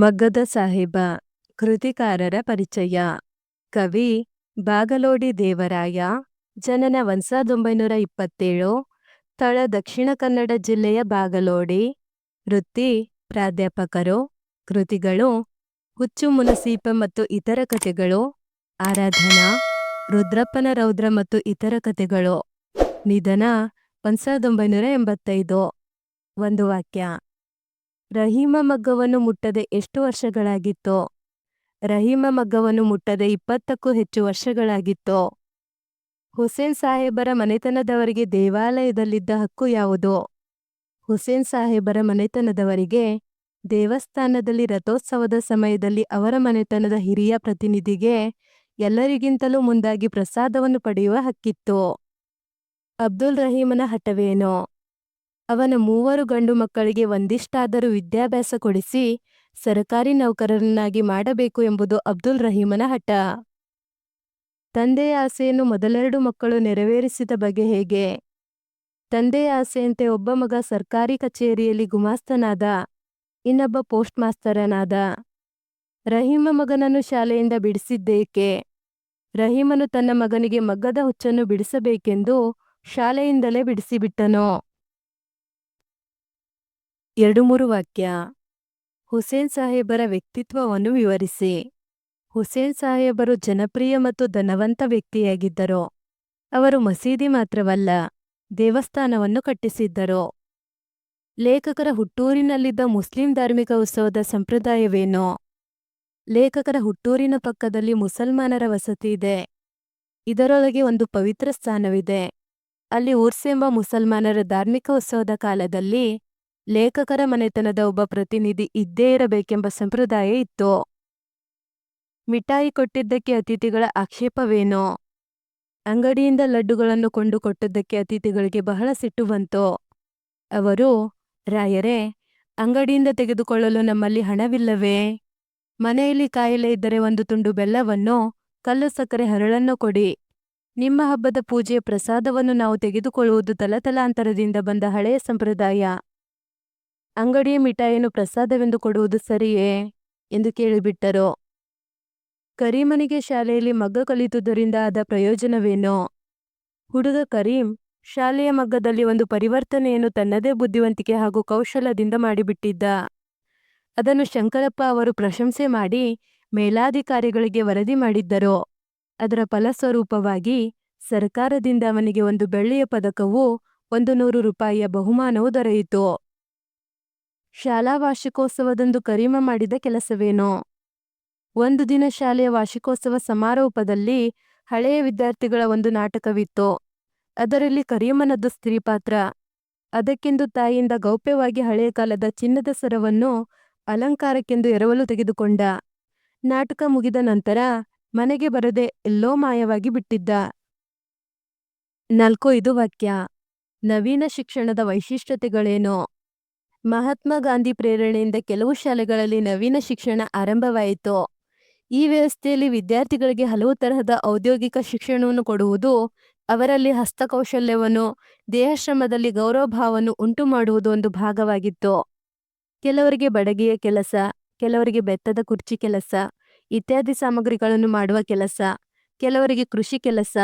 ಮಗ್ಗದ ಸಾಹೇಬ, ಕೃತಿಕಾರರ ಪರಿಚಯ. ಕವಿ ಬಾಗಲೋಡಿ ದೇವರಾಯ, ಜನನ ಒಂಸಾದೊಂಬೈನೂರ ಇಪ್ಪತ್ತೇಳು ಸ್ಥಳ ದಕ್ಷಿಣ ಕನ್ನಡ ಜಿಲ್ಲೆಯ ಬಾಗಲೋಡಿ. ವೃತ್ತಿ ಪ್ರಾಧ್ಯಾಪಕರು, ಕೃತಿಗಳು ಹುಚ್ಚು ಮುನಸೀಪ ಮತ್ತು ಇತರ ಕಥೆಗಳು. ಆರಾಧನಾ, ರುದ್ರಪ್ಪನ ರೌದ್ರ ಮತ್ತು ಇತರ ಕಥೆಗಳು. ನಿಧನ ಒಂಸಾದೊಂಬೈನೂರ ಎಂಬತ್ತೈದು. ಒಂದು ವಾಕ್ಯ. ರಹೀಮ ಮಗ್ಗವನ್ನು ಮುಟ್ಟದೆ ಎಷ್ಟು ವರ್ಷಗಳಾಗಿತ್ತೋ? ರಹೀಮ ಮಗ್ಗವನ್ನು ಮುಟ್ಟದೆ ಇಪ್ಪತ್ತಕ್ಕೂ ಹೆಚ್ಚು ವರ್ಷಗಳಾಗಿತ್ತೋ? ಹುಸೇನ್ ಸಾಹೇಬರ ಮನೆತನದವರಿಗೆ ದೇವಾಲಯದಲ್ಲಿದ್ದ ಹಕ್ಕು ಯಾವುದು? ಹುಸೇನ್ ಸಾಹೇಬರ ಮನೆತನದವರಿಗೆ ದೇವಸ್ಥಾನದಲ್ಲಿ ರಥೋತ್ಸವದ ಸಮಯದಲ್ಲಿ ಅವರ ಮನೆತನದ ಹಿರಿಯ ಪ್ರತಿನಿಧಿಗೆ ಎಲ್ಲರಿಗಿಂತಲೂ ಮುಂದಾಗಿ ಪ್ರಸಾದವನ್ನು ಪಡೆಯುವ ಹಕ್ಕಿತ್ತು. ಅಬ್ದುಲ್ ರಹೀಮನ ಹಠವೇನು? ಅವನ ಮೂವರು ಗಂಡು ಮಕ್ಕಳಿಗೆ ಒಂದಿಷ್ಟಾದರೂ ವಿದ್ಯಾಭ್ಯಾಸ ಕೊಡಿಸಿ ಸರಕಾರಿ ನೌಕರರನ್ನಾಗಿ ಮಾಡಬೇಕು ಎಂಬುದು ಅಬ್ದುಲ್ ರಹೀಮನ ಹಠ. ತಂದೆಯ ಆಸೆಯನ್ನು ಮೊದಲೆರಡು ಮಕ್ಕಳು ನೆರವೇರಿಸಿದ ಬಗೆ ಹೇಗೆ? ತಂದೆಯ ಆಸೆಯಂತೆ ಒಬ್ಬ ಮಗ ಸರ್ಕಾರಿ ಕಚೇರಿಯಲ್ಲಿ ಗುಮಾಸ್ತನಾದ, ಇನ್ನೊಬ್ಬ ಪೋಸ್ಟ್ ಮಾಸ್ತರನಾದ. ರಹೀಮ ಮಗನನ್ನು ಶಾಲೆಯಿಂದ ಬಿಡಿಸಿದ್ದೇಕೆ? ರಹೀಮನು ತನ್ನ ಮಗನಿಗೆ ಮಗ್ಗದ ಹುಚ್ಚನ್ನು ಬಿಡಿಸಬೇಕೆಂದು ಶಾಲೆಯಿಂದಲೇ ಬಿಡಿಸಿಬಿಟ್ಟನೋ? ಎರಡು ಮೂರು ವಾಕ್ಯ. ಹುಸೇನ್ ಸಾಹೇಬರ ವ್ಯಕ್ತಿತ್ವವನ್ನು ವಿವರಿಸಿ. ಹುಸೇನ್ ಸಾಹೇಬರು ಜನಪ್ರಿಯ ಮತ್ತು ಧನವಂತ ವ್ಯಕ್ತಿಯಾಗಿದ್ದರು. ಅವರು ಮಸೀದಿ ಮಾತ್ರವಲ್ಲ, ದೇವಸ್ಥಾನವನ್ನು ಕಟ್ಟಿಸಿದ್ದರು. ಲೇಖಕರ ಹುಟ್ಟೂರಿನಲ್ಲಿದ್ದ ಮುಸ್ಲಿಂ ಧಾರ್ಮಿಕ ಉತ್ಸವದ ಸಂಪ್ರದಾಯವೇನು? ಲೇಖಕರ ಹುಟ್ಟೂರಿನ ಪಕ್ಕದಲ್ಲಿ ಮುಸಲ್ಮಾನರ ವಸತಿ ಇದೆ. ಇದರೊಳಗೆ ಒಂದು ಪವಿತ್ರ ಸ್ಥಾನವಿದೆ. ಅಲ್ಲಿ ಊರ್ಸೆಂಬ ಮುಸಲ್ಮಾನರ ಧಾರ್ಮಿಕ ಉತ್ಸವದ ಕಾಲದಲ್ಲಿ ಲೇಖಕರ ಮನೆತನದ ಒಬ್ಬ ಪ್ರತಿನಿಧಿ ಇದ್ದೇ ಇರಬೇಕೆಂಬ ಸಂಪ್ರದಾಯ ಇತ್ತು. ಮಿಠಾಯಿ ಕೊಟ್ಟಿದ್ದಕ್ಕೆ ಅತಿಥಿಗಳ ಆಕ್ಷೇಪವೇನು? ಅಂಗಡಿಯಿಂದ ಲಡ್ಡುಗಳನ್ನು ಕೊಂಡು ಕೊಟ್ಟದ್ದಕ್ಕೆ ಅತಿಥಿಗಳಿಗೆ ಬಹಳ ಸಿಟ್ಟು ಬಂತು. ಅವರು, ರಾಯರೇ, ಅಂಗಡಿಯಿಂದ ತೆಗೆದುಕೊಳ್ಳಲು ನಮ್ಮಲ್ಲಿ ಹಣವಿಲ್ಲವೇ? ಮನೆಯಲ್ಲಿ ಕಾಯಿಲೆ ಇದ್ದರೆ ಒಂದು ತುಂಡು ಬೆಲ್ಲವನ್ನು, ಕಲ್ಲು ಸಕ್ಕರೆ ಹರಳನ್ನು ಕೊಡಿ. ನಿಮ್ಮ ಹಬ್ಬದ ಪೂಜೆಯ ಪ್ರಸಾದವನ್ನು ನಾವು ತೆಗೆದುಕೊಳ್ಳುವುದು ತಲತಲಾಂತರದಿಂದ ಬಂದ ಹಳೆಯ ಸಂಪ್ರದಾಯ. ಅಂಗಡಿಯ ಮಿಠಾಯಿಯನ್ನು ಪ್ರಸಾದವೆಂದು ಕೊಡುವುದು ಸರಿಯೇ? ಎಂದು ಕೇಳಿಬಿಟ್ಟರು. ಕರೀಮನಿಗೆ ಶಾಲೆಯಲ್ಲಿ ಮಗ್ಗ ಕಲಿತುದರಿಂದ ಆದ ಪ್ರಯೋಜನವೇನು? ಹುಡುಗ ಕರೀಂ ಶಾಲೆಯ ಮಗ್ಗದಲ್ಲಿ ಒಂದು ಪರಿವರ್ತನೆಯನ್ನು ತನ್ನದೇ ಬುದ್ಧಿವಂತಿಕೆ ಹಾಗೂ ಕೌಶಲದಿಂದ ಮಾಡಿಬಿಟ್ಟಿದ್ದ. ಅದನ್ನು ಶಂಕರಪ್ಪ ಅವರು ಪ್ರಶಂಸೆ ಮಾಡಿ ಮೇಲಾಧಿಕಾರಿಗಳಿಗೆ ವರದಿ ಮಾಡಿದ್ದರು. ಅದರ ಫಲಸ್ವರೂಪವಾಗಿ ಸರ್ಕಾರದಿಂದ ಅವನಿಗೆ ಒಂದು ಬೆಳ್ಳಿಯ ಪದಕವೂ ಒಂದು ನೂರು ರೂಪಾಯಿಯ ಬಹುಮಾನವೂ ದೊರೆಯಿತು. ಶಾಲಾ ವಾರ್ಷಿಕೋತ್ಸವದಂದು ಕರೀಮ ಮಾಡಿದ ಕೆಲಸವೇನೋ? ಒಂದು ದಿನ ಶಾಲೆಯ ವಾರ್ಷಿಕೋತ್ಸವ ಸಮಾರೋಪದಲ್ಲಿ ಹಳೆಯ ವಿದ್ಯಾರ್ಥಿಗಳ ಒಂದು ನಾಟಕವಿತ್ತು. ಅದರಲ್ಲಿ ಕರೀಮನದ್ದು ಸ್ತ್ರೀಪಾತ್ರ. ಅದಕ್ಕೆಂದು ತಾಯಿಯಿಂದ ಗೌಪ್ಯವಾಗಿ ಹಳೆಯ ಕಾಲದ ಚಿನ್ನದ ಸರವನ್ನು ಅಲಂಕಾರಕ್ಕೆಂದು ಎರವಲು ತೆಗೆದುಕೊಂಡ. ನಾಟಕ ಮುಗಿದ ನಂತರ ಮನೆಗೆ ಬರದೆ ಎಲ್ಲೋ ಮಾಯವಾಗಿ ಬಿಟ್ಟಿದ್ದ. ನಾಲ್ಕು ಇದು ವಾಕ್ಯ. ನವೀನ ಶಿಕ್ಷಣದ ವೈಶಿಷ್ಟ್ಯತೆಗಳೇನು? ಮಹಾತ್ಮ ಗಾಂಧಿ ಪ್ರೇರಣೆಯಿಂದ ಕೆಲವು ಶಾಲೆಗಳಲ್ಲಿ ನವೀನ ಶಿಕ್ಷಣ ಆರಂಭವಾಯಿತು. ಈ ವ್ಯವಸ್ಥೆಯಲ್ಲಿ ವಿದ್ಯಾರ್ಥಿಗಳಿಗೆ ಹಲವು ತರಹದ ಔದ್ಯೋಗಿಕ ಶಿಕ್ಷಣವನ್ನು ಕೊಡುವುದು, ಅವರಲ್ಲಿ ಹಸ್ತಕೌಶಲ್ಯವನ್ನು, ದೇಹಶ್ರಮದಲ್ಲಿ ಗೌರವಭಾವವನ್ನು ಉಂಟು ಮಾಡುವುದು ಒಂದು ಭಾಗವಾಗಿತ್ತು. ಕೆಲವರಿಗೆ ಬಡಗಿಯ ಕೆಲಸ, ಕೆಲವರಿಗೆ ಬೆತ್ತದ ಕುರ್ಚಿ ಕೆಲಸ, ಇತ್ಯಾದಿ ಸಾಮಗ್ರಿಗಳನ್ನು ಮಾಡುವ ಕೆಲಸ, ಕೆಲವರಿಗೆ ಕೃಷಿ ಕೆಲಸ,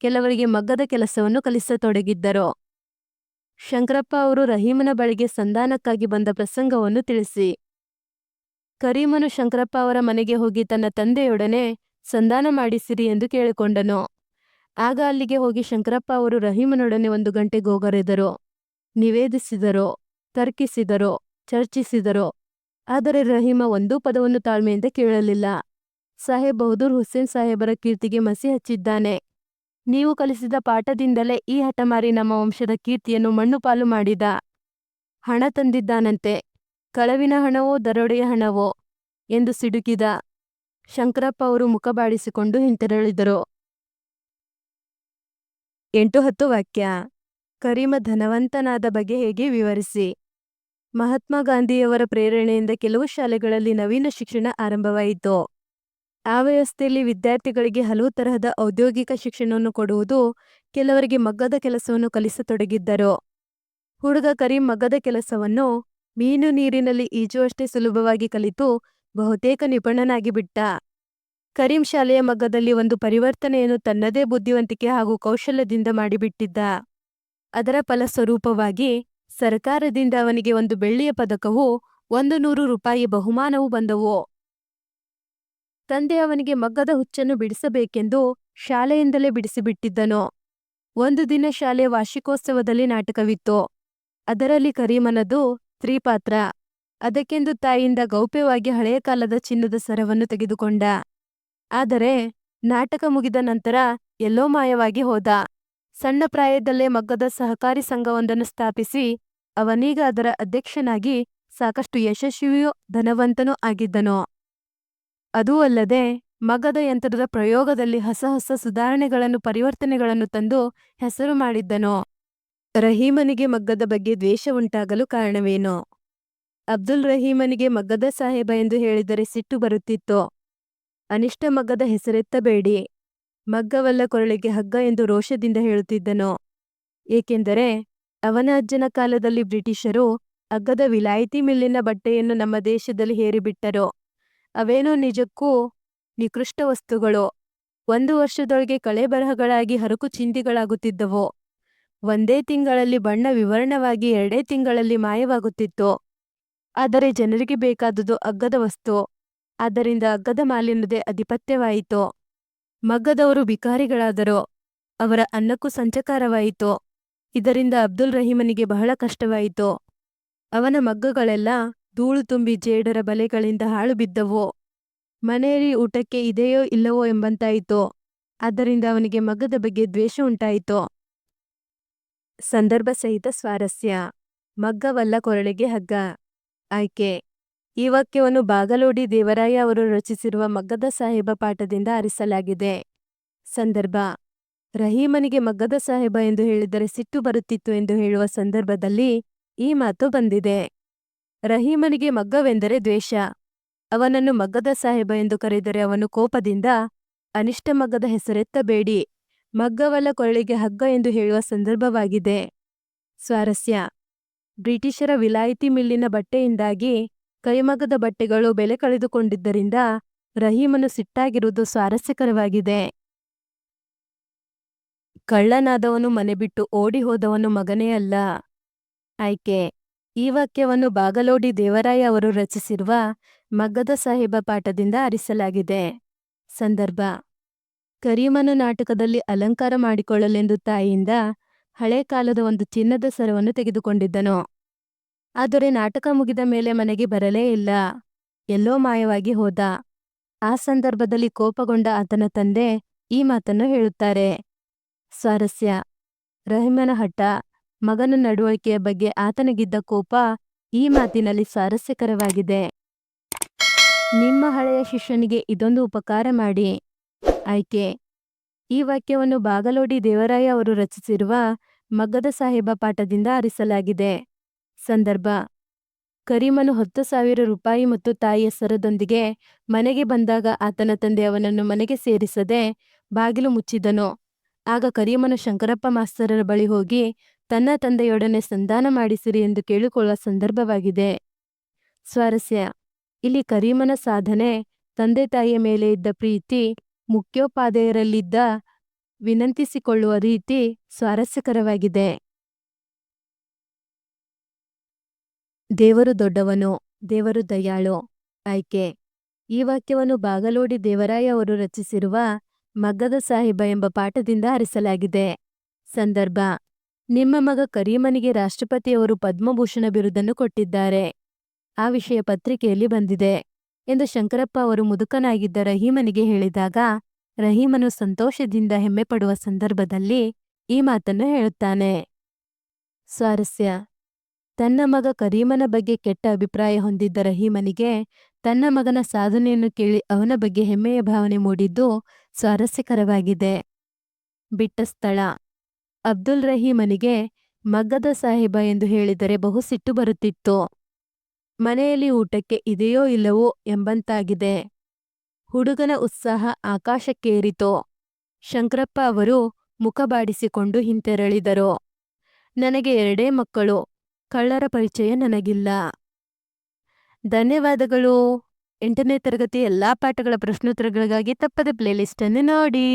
ಕೆಲವರಿಗೆ ಮಗ್ಗದ ಕೆಲಸವನ್ನು ಕಲಿಸತೊಡಗಿದ್ದರು. ಶಂಕರಪ್ಪ ಅವರು ರಹೀಮನ ಬಳಿಗೆ ಸಂಧಾನಕ್ಕಾಗಿ ಬಂದ ಪ್ರಸಂಗವನ್ನು ತಿಳಿಸಿ. ಕರೀಮನು ಶಂಕರಪ್ಪ ಅವರ ಮನೆಗೆ ಹೋಗಿ ತನ್ನ ತಂದೆಯೊಡನೆ ಸಂಧಾನ ಮಾಡಿಸಿರಿ ಎಂದು ಕೇಳಿಕೊಂಡನು. ಆಗ ಅಲ್ಲಿಗೆ ಹೋಗಿ ಶಂಕರಪ್ಪ ಅವರು ರಹೀಮನೊಡನೆ ಒಂದು ಗಂಟೆ ಗೋಗರೆದರು ನಿವೇದಿಸಿದರು, ತರ್ಕಿಸಿದರು, ಚರ್ಚಿಸಿದರು. ಆದರೆ ರಹೀಮ ಒಂದೂ ಪದವನ್ನು ತಾಳ್ಮೆಯಿಂದ ಕೇಳಲಿಲ್ಲ. ಸಾಹೇಬ್ ಬಹದ್ದೂರ್ ಹುಸೇನ್ ಸಾಹೇಬರ ಕೀರ್ತಿಗೆ ಮಸಿ ಹಚ್ಚಿದ್ದಾನೆ. ನೀವು ಕಲಿಸಿದ ಪಾಠದಿಂದಲೇ ಈ ಹಠಮಾರಿ ನಮ್ಮ ವಂಶದ ಕೀರ್ತಿಯನ್ನು ಮಣ್ಣುಪಾಲು ಮಾಡಿದ ಹಣ ತಂದಿದ್ದಾನಂತೆ. ಕಳವಿನ ಹಣವೋ, ದರೋಡೆಯ ಹಣವೋ ಎಂದು ಸಿಡುಕಿದ ಶಂಕರಪ್ಪ ಅವರು ಮುಖ ಬಾಡಿಸಿಕೊಂಡು ಹಿಂತೆರಳಿದರು. ಎಂಟು ಹತ್ತು ವಾಕ್ಯ. ಕರೀಮ ಧನವಂತನಾದ ಬಗ್ಗೆ ಹೇಗೆ ವಿವರಿಸಿ? ಮಹಾತ್ಮ ಗಾಂಧಿಯವರ ಪ್ರೇರಣೆಯಿಂದ ಕೆಲವು ಶಾಲೆಗಳಲ್ಲಿ ನವೀನ ಶಿಕ್ಷಣ ಆರಂಭವಾಯಿತು. ಆ ವ್ಯವಸ್ಥೆಯಲ್ಲಿ ವಿದ್ಯಾರ್ಥಿಗಳಿಗೆ ಹಲವು ತರಹದ ಔದ್ಯೋಗಿಕ ಶಿಕ್ಷಣವನ್ನು ಕೊಡುವುದು ಕೆಲವರಿಗೆ ಮಗ್ಗದ ಕೆಲಸವನ್ನು ಕಲಿಸತೊಡಗಿದ್ದರು. ಹುಡುಗ ಕರೀಂ ಮಗ್ಗದ ಕೆಲಸವನ್ನು ಮೀನು ನೀರಿನಲ್ಲಿ ಈಜುವಷ್ಟೇ ಸುಲಭವಾಗಿ ಕಲಿತು ಬಹುತೇಕ ನಿಪುಣನಾಗಿಬಿಟ್ಟ ಕರೀಂ ಶಾಲೆಯ ಮಗ್ಗದಲ್ಲಿ ಒಂದು ಪರಿವರ್ತನೆಯನ್ನು ತನ್ನದೇ ಬುದ್ಧಿವಂತಿಕೆ ಹಾಗೂ ಕೌಶಲ್ಯದಿಂದ ಮಾಡಿಬಿಟ್ಟಿದ್ದ. ಅದರ ಫಲಸ್ವರೂಪವಾಗಿ ಸರ್ಕಾರದಿಂದ ಅವನಿಗೆ ಒಂದು ಬೆಳ್ಳಿಯ ಪದಕವೂ ಒಂದು ನೂರು ರೂಪಾಯಿ ಬಹುಮಾನವೂ ಬಂದವು. ತಂದೆ ಅವನಿಗೆ ಮಗ್ಗದ ಹುಚ್ಚನ್ನು ಬಿಡಿಸಬೇಕೆಂದು ಶಾಲೆಯಿಂದಲೇ ಬಿಡಿಸಿಬಿಟ್ಟಿದ್ದನು. ಒಂದು ದಿನ ಶಾಲೆಯ ವಾರ್ಷಿಕೋತ್ಸವದಲ್ಲಿ ನಾಟಕವಿತ್ತು. ಅದರಲ್ಲಿ ಕರೀಮನದು ತ್ರಿಪಾತ್ರ ಅದಕ್ಕೆಂದು ತಾಯಿಯಿಂದ ಗೌಪ್ಯವಾಗಿ ಹಳೆಯ ಕಾಲದ ಚಿನ್ನದ ಸರವನ್ನು ತೆಗೆದುಕೊಂಡ. ಆದರೆ ನಾಟಕ ಮುಗಿದ ನಂತರ ಎಲ್ಲೋ ಮಾಯವಾಗಿ ಹೋದ. ಸಣ್ಣ ಪ್ರಾಯದಲ್ಲೇ ಮಗ್ಗದ ಸಹಕಾರಿ ಸಂಘವೊಂದನ್ನು ಸ್ಥಾಪಿಸಿ ಅವನೀಗ ಅದರ ಅಧ್ಯಕ್ಷನಾಗಿ ಸಾಕಷ್ಟು ಯಶಸ್ವಿಯೂ ಧನವಂತನೂ ಆಗಿದ್ದನು. ಅದೂ ಅಲ್ಲದೆ, ಮಗದ ಯಂತ್ರದ ಪ್ರಯೋಗದಲ್ಲಿ ಹೊಸ ಹೊಸ ಸುಧಾರಣೆಗಳನ್ನು, ಪರಿವರ್ತನೆಗಳನ್ನು ತಂದು ಹೆಸರು ಮಾಡಿದ್ದನು. ರಹೀಮನಿಗೆ ಮಗ್ಗದ ಬಗ್ಗೆ ದ್ವೇಷ ಉಂಟಾಗಲು ಕಾರಣವೇನು? ಅಬ್ದುಲ್ ರಹೀಮನಿಗೆ ಮಗ್ಗದ ಸಾಹೇಬ ಎಂದು ಹೇಳಿದರೆ ಸಿಟ್ಟು ಬರುತ್ತಿತ್ತು. ಅನಿಷ್ಟ ಮಗ್ಗದ ಹೆಸರೆತ್ತಬೇಡಿ. ಮಗ್ಗವಲ್ಲ ಕೊರಳಿಗೆ ಹಗ್ಗ ಎಂದು ರೋಷದಿಂದ ಹೇಳುತ್ತಿದ್ದನು. ಏಕೆಂದರೆ, ಅವನ ಅಜ್ಜನ ಕಾಲದಲ್ಲಿ ಬ್ರಿಟಿಷರು ಅಗ್ಗದ ವಿಲಾಯಿತಿ ಮಿಲ್ಲಿನ ಬಟ್ಟೆಯನ್ನು ನಮ್ಮ ದೇಶದಲ್ಲಿ ಹೇರಿಬಿಟ್ಟರು. ಅವೇನೋ ನಿಜಕ್ಕೂ ನಿಕೃಷ್ಟ ವಸ್ತುಗಳು. ಒಂದು ವರ್ಷದೊಳಗೆ ಕಳೆ ಬರಹಗಳಾಗಿ ಹರಕು ಚಿಂದಿಗಳಾಗುತ್ತಿದ್ದವು. ಒಂದೇ ತಿಂಗಳಲ್ಲಿ ಬಣ್ಣ ವಿವರಣವಾಗಿ ಎರಡೇ ತಿಂಗಳಲ್ಲಿ ಮಾಯವಾಗುತ್ತಿತ್ತು. ಆದರೆ ಜನರಿಗೆ ಬೇಕಾದುದು ಅಗ್ಗದ ವಸ್ತು. ಆದ್ದರಿಂದ ಅಗ್ಗದ ಮಾಲಿನ್ಯದೇ ಅಧಿಪತ್ಯವಾಯಿತು. ಮಗ್ಗದವರು ಬಿಕಾರಿಗಳಾದರು. ಅವರ ಅನ್ನಕ್ಕೂ ಸಂಚಕಾರವಾಯಿತು. ಇದರಿಂದ ಅಬ್ದುಲ್ ರಹೀಮನಿಗೆ ಬಹಳ ಕಷ್ಟವಾಯಿತು. ಅವನ ಮಗ್ಗಗಳೆಲ್ಲ ಧೂಳು ತುಂಬಿ ಜೇಡರ ಬಲೆಗಳಿಂದ ಹಾಳು ಬಿದ್ದವು ಮನೆಯಲ್ಲಿ ಊಟಕ್ಕೆ ಇದೆಯೋ ಇಲ್ಲವೋ ಎಂಬಂತಾಯಿತು? ಆದ್ದರಿಂದ ಅವನಿಗೆ ಮಗದ ಬಗ್ಗೆ ದ್ವೇಷ ಉಂಟಾಯಿತು? ಸಂದರ್ಭ ಸಹಿತ ಸ್ವಾರಸ್ಯ. ಮಗ್ಗವಲ್ಲ ಕೊರಳಿಗೆ ಹಗ್ಗ. ಆಯ್ಕೆ. ಈ ವಾಕ್ಯವನ್ನು ಬಾಗಲೋಡಿ ದೇವರಾಯ ಅವರು ರಚಿಸಿರುವ ಮಗ್ಗದ ಸಾಹೇಬ ಪಾಠದಿಂದ ಆರಿಸಲಾಗಿದೆ. ಸಂದರ್ಭ. ರಹೀಮನಿಗೆ ಮಗ್ಗದ ಸಾಹೇಬ ಎಂದು ಹೇಳಿದರೆ ಸಿಟ್ಟು ಬರುತ್ತಿತ್ತು ಎಂದು ಹೇಳುವ ಸಂದರ್ಭದಲ್ಲಿ ಈ ಮಾತು ಬಂದಿದೆ. ರಹೀಮನಿಗೆ ಮಗ್ಗವೆಂದರೆ ದ್ವೇಷ. ಅವನನ್ನು ಮಗ್ಗದ ಸಾಹೇಬ ಎಂದು ಕರೆದರೆ ಅವನು ಕೋಪದಿಂದ, ಅನಿಷ್ಟ ಮಗ್ಗದ ಹೆಸರೆತ್ತಬೇಡಿ, ಮಗ್ಗವಲ್ಲ ಕೊರಳಿಗೆ ಹಗ್ಗ ಎಂದು ಹೇಳುವ ಸಂದರ್ಭವಾಗಿದೆ. ಸ್ವಾರಸ್ಯ. ಬ್ರಿಟಿಷರ ವಿಲಾಯಿತಿ ಮಿಲ್ಲಿನ ಬಟ್ಟೆಯಿಂದಾಗಿ ಕೈಮಗ್ಗದ ಬಟ್ಟೆಗಳು ಬೆಲೆ ಕಳೆದುಕೊಂಡಿದ್ದರಿಂದ ರಹೀಮನು ಸಿಟ್ಟಾಗಿರುವುದು ಸ್ವಾರಸ್ಯಕರವಾಗಿದೆ. ಕಳ್ಳನಾದವನು ಮನೆ ಬಿಟ್ಟು ಓಡಿ ಹೋದವನು ಮಗನೇ ಅಲ್ಲ. ಆಯ್ಕೆ. ಈ ವಾಕ್ಯವನ್ನು ಬಾಗಲೋಡಿ ದೇವರಾಯ ಅವರು ರಚಿಸಿರುವ ಮಗ್ಗದ ಸಾಹೇಬ ಪಾಠದಿಂದ ಆರಿಸಲಾಗಿದೆ ಸಂದರ್ಭ. ಕರಿಮನು ನಾಟಕದಲ್ಲಿ ಅಲಂಕಾರ ಮಾಡಿಕೊಳ್ಳಲೆಂದು ತಾಯಿಯಿಂದ ಹಳೆ ಕಾಲದ ಒಂದು ಚಿನ್ನದ ಸರವನ್ನು ತೆಗೆದುಕೊಂಡಿದ್ದನು. ಆದರೆ ನಾಟಕ ಮುಗಿದ ಮೇಲೆ ಮನೆಗೆ ಬರಲೇ ಇಲ್ಲ. ಎಲ್ಲೋ ಮಾಯವಾಗಿ ಹೋದ. ಆ ಸಂದರ್ಭದಲ್ಲಿ ಕೋಪಗೊಂಡ ಆತನ ತಂದೆ ಈ ಮಾತನ್ನು ಹೇಳುತ್ತಾರೆ. ಸ್ವಾರಸ್ಯ. ರಹಿಮನ ಹಠ. ಮಗನ ನಡವಳಿಕೆಯ ಬಗ್ಗೆ ಆತನಿಗಿದ್ದ ಕೋಪ ಈ ಮಾತಿನಲ್ಲಿ ಸ್ವಾರಸ್ಯಕರವಾಗಿದೆ. ನಿಮ್ಮ ಹಳೆಯ ಶಿಷ್ಯನಿಗೆ ಇದೊಂದು ಉಪಕಾರ ಮಾಡಿ. ಆಯ್ಕೆ. ಈ ವಾಕ್ಯವನ್ನು ಬಾಗಲೋಡಿ ದೇವರಾಯ ಅವರು ರಚಿಸಿರುವ ಮಗ್ಗದ ಸಾಹೇಬ ಪಾಠದಿಂದ ಆರಿಸಲಾಗಿದೆ. ಸಂದರ್ಭ. ಕರೀಮನು ಹತ್ತು ಸಾವಿರ ರೂಪಾಯಿ ಮತ್ತು ತಾಯಿಯ ಸರದೊಂದಿಗೆ ಮನೆಗೆ ಬಂದಾಗ ಆತನ ತಂದೆ ಅವನನ್ನು ಮನೆಗೆ ಸೇರಿಸದೆ ಬಾಗಿಲು ಮುಚ್ಚಿದನು. ಆಗ ಕರೀಮನು ಶಂಕರಪ್ಪ ಮಾಸ್ತರರ ಬಳಿ ಹೋಗಿ ತನ್ನ ತಂದೆಯೊಡನೆ ಸಂಧಾನ ಮಾಡಿಸಿರಿ ಎಂದು ಕೇಳಿಕೊಳ್ಳುವ ಸಂದರ್ಭವಾಗಿದೆ. ಸ್ವಾರಸ್ಯ. ಇಲ್ಲಿ ಕರೀಮನ ಸಾಧನೆ, ತಂದೆ ತಾಯಿಯ ಮೇಲೆ ಇದ್ದ ಪ್ರೀತಿ, ಮುಖ್ಯೋಪಾಧ್ಯಾಯರಲ್ಲಿದ್ದ ವಿನಂತಿಸಿಕೊಳ್ಳುವ ರೀತಿ ಸ್ವಾರಸ್ಯಕರವಾಗಿದೆ. ದೇವರು ದೊಡ್ಡವನು, ದೇವರು ದಯಾಳು, ಆಯ್ಕೆ. ಈ ವಾಕ್ಯವನ್ನು ಬಾಗಲೋಡಿ ದೇವರಾಯ ಅವರು ರಚಿಸಿರುವ ಮಗ್ಗದ ಸಾಹಿಬ ಎಂಬ ಪಾಠದಿಂದ ಹರಿಸಲಾಗಿದೆ ಸಂದರ್ಭ. ನಿಮ್ಮ ಮಗ ಕರೀಮನಿಗೆ ರಾಷ್ಟ್ರಪತಿಯವರು ಪದ್ಮಭೂಷಣ ಬಿರುದನ್ನು ಕೊಟ್ಟಿದ್ದಾರೆ. ಆ ವಿಷಯ ಪತ್ರಿಕೆಯಲ್ಲಿ ಬಂದಿದೆ ಎಂದು ಶಂಕರಪ್ಪ ಅವರು ಮುದುಕನಾಗಿದ್ದ ರಹೀಮನಿಗೆ ಹೇಳಿದಾಗ, ರಹೀಮನು ಸಂತೋಷದಿಂದ ಹೆಮ್ಮೆಪಡುವ ಸಂದರ್ಭದಲ್ಲಿ ಈ ಮಾತನ್ನು ಹೇಳುತ್ತಾನೆ. ಸ್ವಾರಸ್ಯ. ತನ್ನ ಮಗ ಕರೀಮನ ಬಗ್ಗೆ ಕೆಟ್ಟ ಅಭಿಪ್ರಾಯ ಹೊಂದಿದ್ದ ರಹೀಮನಿಗೆ ತನ್ನ ಮಗನ ಸಾಧನೆಯನ್ನು ಕೇಳಿ ಅವನ ಬಗ್ಗೆ ಹೆಮ್ಮೆಯ ಭಾವನೆ ಮೂಡಿದ್ದು ಸ್ವಾರಸ್ಯಕರವಾಗಿದೆ. ಬಿಟ್ಟ ಸ್ಥಳ. ಅಬ್ದುಲ್ ರಹೀಮನಿಗೆ ಮಗ್ಗದ ಸಾಹೇಬ ಎಂದು ಹೇಳಿದರೆ ಬಹು ಸಿಟ್ಟು ಬರುತ್ತಿತ್ತು. ಮನೆಯಲ್ಲಿ ಊಟಕ್ಕೆ ಇದೆಯೋ ಇಲ್ಲವೋ ಎಂಬಂತಾಗಿದೆ. ಹುಡುಗನ ಉತ್ಸಾಹ ಆಕಾಶಕ್ಕೇರಿತು. ಶಂಕರಪ್ಪ ಅವರು ಮುಖಬಾಡಿಸಿಕೊಂಡು ಹಿಂತೆರಳಿದರು. ನನಗೆ ಎರಡೇ ಮಕ್ಕಳು, ಕಳ್ಳರ ಪರಿಚಯ ನನಗಿಲ್ಲ. ಧನ್ಯವಾದಗಳು. ಎಂಟನೇ ತರಗತಿ ಎಲ್ಲಾ ಪಾಠಗಳ ಪ್ರಶ್ನೋತ್ತರಗಳಿಗಾಗಿ ತಪ್ಪದೆ ಪ್ಲೇಲಿಸ್ಟನ್ನು ನೋಡಿ.